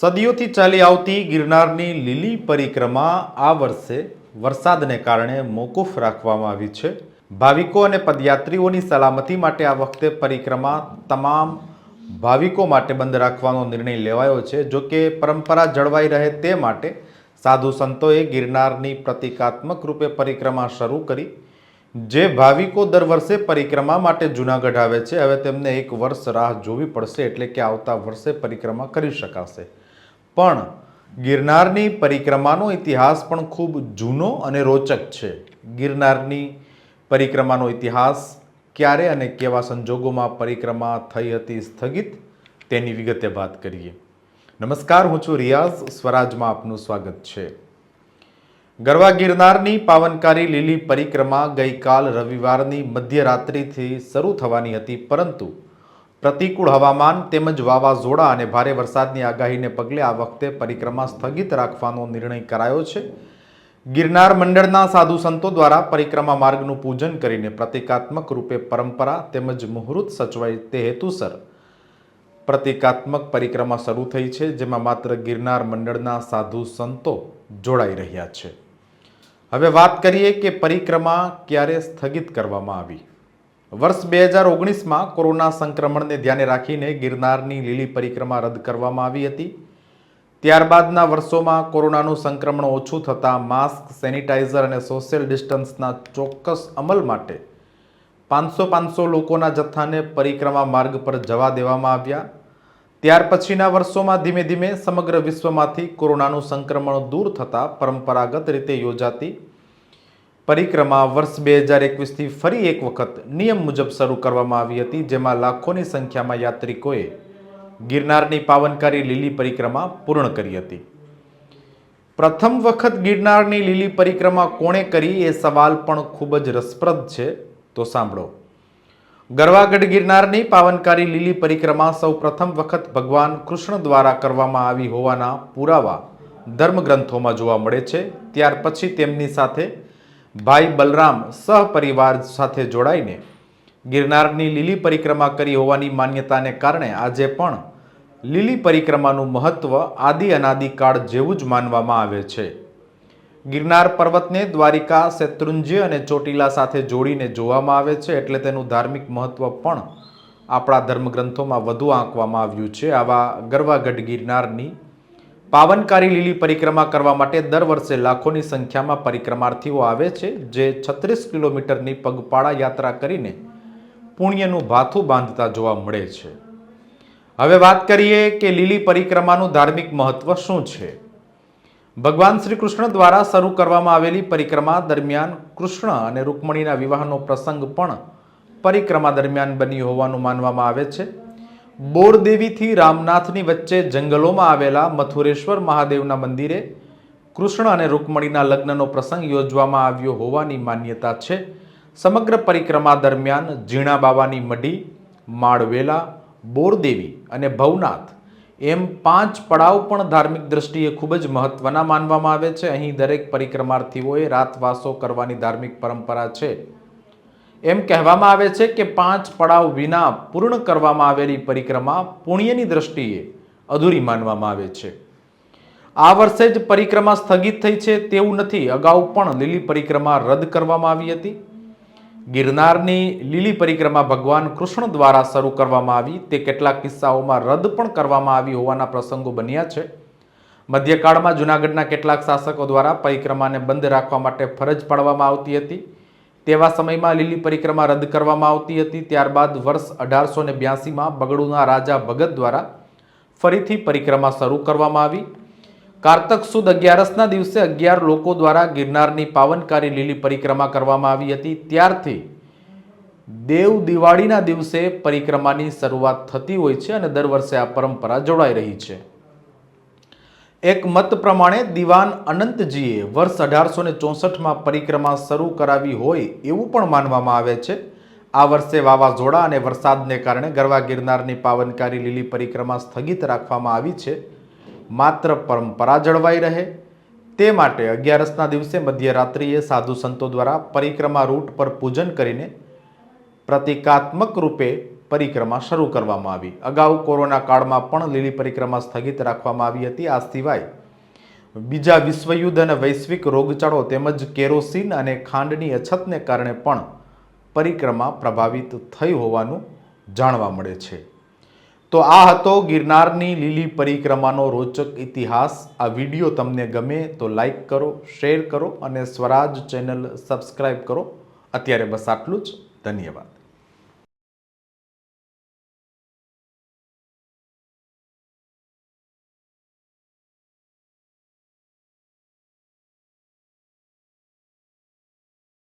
સદીઓથી ચાલી આવતી ગિરનારની લીલી પરિક્રમા આ વર્ષે વરસાદને કારણે મોકૂફ રાખવામાં આવી છે. ભાવિકો અને પદયાત્રીઓની સલામતી માટે આ વખતે પરિક્રમા તમામ ભાવિકો માટે બંધ રાખવાનો નિર્ણય લેવાયો છે. જો કે પરંપરા જળવાઈ રહે તે માટે સાધુ સંતોએ ગિરનારની પ્રતિકાત્મક રૂપે પરિક્રમા શરૂ કરી. જે ભાવિકો દર વર્ષે પરિક્રમા માટે જૂનાગઢ આવે છે, હવે તેમને એક વર્ષ રાહ જોવી પડશે એટલે કે આવતા વર્ષે પરિક્રમા કરી શકાશે. પણ ગિરનારની પરિક્રમાનો ઇતિહાસ પણ ખૂબ જૂનો અને રોચક છે. ગિરનારની પરિક્રમાનો ઇતિહાસ ક્યારે અને કેવા સંજોગોમાં પરિક્રમા થઈ હતી સ્થગિત તેની વિગતે વાત કરીએ. નમસ્કાર, હું છું રિયાઝ, સ્વરાજમાં આપનું સ્વાગત છે. ગરવા ગિરનારની પાવનકારી લીલી પરિક્રમા ગઈકાલ રવિવારની મધ્યરાત્રિથી શરૂ થવાની હતી, પરંતુ પ્રતિકૂળ હવામાન તેમજ વાવાઝોડા અને ભારે વરસાદની આગાહીને પગલે આ વખતે પરિક્રમા સ્થગિત રાખવાનો નિર્ણય કરાયો છે. ગિરનાર મંડળના સાધુ સંતો દ્વારા પરિક્રમા માર્ગનું પૂજન કરીને પ્રતિકાત્મક રૂપે પરંપરા તેમજ મુહૂર્ત સચવાય તે હેતુસર પ્રતિકાત્મક પરિક્રમા શરૂ થઈ છે, જેમાં માત્ર ગિરનાર મંડળના સાધુ સંતો જોડાઈ રહ્યા છે. હવે વાત કરીએ કે પરિક્રમા ક્યારે સ્થગિત કરવામાં આવી. વર્ષ બે હજાર ઓગણીસમાં કોરોના સંક્રમણને ધ્યાને રાખીને ગિરનારની લીલી પરિક્રમા રદ કરવામાં આવી હતી. ત્યારબાદના વર્ષોમાં કોરોનાનું સંક્રમણ ઓછું થતાં માસ્ક, સેનિટાઈઝર અને સોશિયલ ડિસ્ટન્સના ચોક્કસ અમલ માટે પાંચસો પાંચસો લોકોના જથ્થાને પરિક્રમા માર્ગ પર જવા દેવામાં આવ્યા. ત્યાર પછીના વર્ષોમાં ધીમે ધીમે સમગ્ર વિશ્વમાંથી કોરોનાનું સંક્રમણ દૂર થતાં પરંપરાગત રીતે યોજાતી પરિક્રમા વર્ષ બે હજાર એકવીસથી ફરી એક વખત નિયમ મુજબ શરૂ કરવામાં આવી હતી, જેમાં લાખોની સંખ્યામાં યાત્રિકોએ ગિરનારની પાવનકારી લીલી પરિક્રમા પૂર્ણ કરી હતી. પ્રથમ વખત ગિરનારની લીલી પરિક્રમા કોણે કરી એ સવાલ પણ ખૂબ જ રસપ્રદ છે, તો સાંભળો. ગરવાગઢ ગિરનારની પાવનકારી લીલી પરિક્રમા સૌ પ્રથમ વખત ભગવાન કૃષ્ણ દ્વારા કરવામાં આવી હોવાના પુરાવા ધર્મગ્રંથોમાં જોવા મળે છે. ત્યાર પછી તેમની સાથે ભાઈ બલરામ સહપરિવાર સાથે જોડાઈને ગિરનારની લીલી પરિક્રમા કરી હોવાની માન્યતાને કારણે આજે પણ લીલી પરિક્રમાનું મહત્વ આદિ અનાદિકાળ જેવું જ માનવામાં આવે છે. ગિરનાર પર્વતને દ્વારિકા શેત્રુંજી અને ચોટીલા સાથે જોડીને જોવામાં આવે છે એટલે તેનું ધાર્મિક મહત્વ પણ આપણા ધર્મગ્રંથોમાં વધુ આંકવામાં આવ્યું છે. આવા ગરવાગઢ ગિરનારની પાવનકારી લીલી પરિક્રમા કરવા માટે દર વર્ષે લાખોની સંખ્યામાં પરિક્રમાર્થીઓ આવે છે, જે છત્રીસ કિલોમીટરની પગપાળા યાત્રા કરીને પુણ્યનું ભાથું બાંધતા જોવા મળે છે. હવે વાત કરીએ કે લીલી પરિક્રમાનું ધાર્મિક મહત્વ શું છે? ભગવાન શ્રી કૃષ્ણ દ્વારા શરૂ કરવામાં આવેલી પરિક્રમા દરમિયાન કૃષ્ણ અને રૂકમણીના વિવાહનો પ્રસંગ પણ પરિક્રમા દરમિયાન બની હોવાનું માનવામાં આવે છે. બોરદેવીથી રામનાથની વચ્ચે જંગલોમાં આવેલા મથુરેશ્વર મહાદેવના મંદિરે કૃષ્ણ અને રૂકમણીના લગ્નનો પ્રસંગ યોજવામાં આવ્યો હોવાની માન્યતા છે. સમગ્ર પરિક્રમા દરમિયાન ઝીણા બાવાની મઢી, માળવેલા, બોરદેવી અને ભવનાથ એમ પાંચ પડાવ પણ ધાર્મિક દ્રષ્ટિએ ખૂબ જ મહત્ત્વના માનવામાં આવે છે. અહીં દરેક પરિક્રમાર્થીઓએ રાતવાસો કરવાની ધાર્મિક પરંપરા છે. એમ કહેવામાં આવે છે કે પાંચ પડાવ વિના પૂર્ણ કરવામાં આવેલી પરિક્રમા પુણ્યની દ્રષ્ટિએ અધૂરી માનવામાં આવે છે. આ વર્ષે જ પરિક્રમા સ્થગિત થઈ છે તેવું નથી. અગાઉ પણ લીલી પરિક્રમા રદ કરવામાં આવી હતી. ગિરનારની લીલી પરિક્રમા ભગવાન કૃષ્ણ દ્વારા શરૂ કરવામાં આવી. તે કેટલાક કિસ્સાઓમાં રદ પણ કરવામાં આવી હોવાના પ્રસંગો બન્યા છે. મધ્યકાળમાં જૂનાગઢના કેટલાક શાસકો દ્વારા પરિક્રમાને બંધ રાખવા માટે ફરજ પાડવામાં આવતી હતી. તેવા સમયમાં લીલી પરિક્રમા રદ કરવામાં આવતી હતી. ત્યારબાદ વર્ષ અઢારસો ને બ્યાસીમાં બગડુના રાજા ભગત દ્વારા ફરીથી પરિક્રમા શરૂ કરવામાં આવી. કારતક સુદ અગિયારસના દિવસે અગિયાર લોકો દ્વારા ગિરનારની પાવનકારી લીલી પરિક્રમા કરવામાં આવી હતી. ત્યારથી દેવ દિવાળીના દિવસે પરિક્રમાની શરૂઆત થતી હોય છે અને દર વર્ષે આ પરંપરા જોડાઈ રહી છે. એક મત પ્રમાણે દિવાન અનંતજીએ વર્ષ અઢારસો ને ચોસઠમાં પરિક્રમા શરૂ કરાવી હોય એવું પણ માનવામાં આવે છે. આ વર્ષે વાવાઝોડા અને વરસાદને કારણે ગરવા ગિરનારની પાવનકારી લીલી પરિક્રમા સ્થગિત રાખવામાં આવી છે. માત્ર પરંપરા જળવાઈ રહે. તે માટે અગિયારસના દિવસે મધ્યરાત્રિએ સાધુ સંતો દ્વારા પરિક્રમા રૂટ પર પૂજન કરીને પ્રતિકાત્મક રૂપે પરિક્રમા શરૂ કરવામાં આવી. અગાઉ કોરોના કાળમાં પણ લીલી પરિક્રમા સ્થગિત રાખવામાં આવી હતી. આ સિવાય બીજા વિશ્વયુદ્ધ અને વૈશ્વિક રોગચાળો તેમજ કેરોસીન અને ખાંડની અછતને કારણે પણ પરિક્રમા પ્રભાવિત થઈ હોવાનું જાણવા મળે છે. તો આ હતો ગિરનારની લીલી પરિક્રમાનો રોચક ઇતિહાસ. આ વીડિયો તમને ગમે તો લાઈક કરો, શેર કરો અને સ્વરાજ ચેનલ સબસ્ક્રાઈબ કરો. અત્યારે બસ આટલું જ. ધન્યવાદ.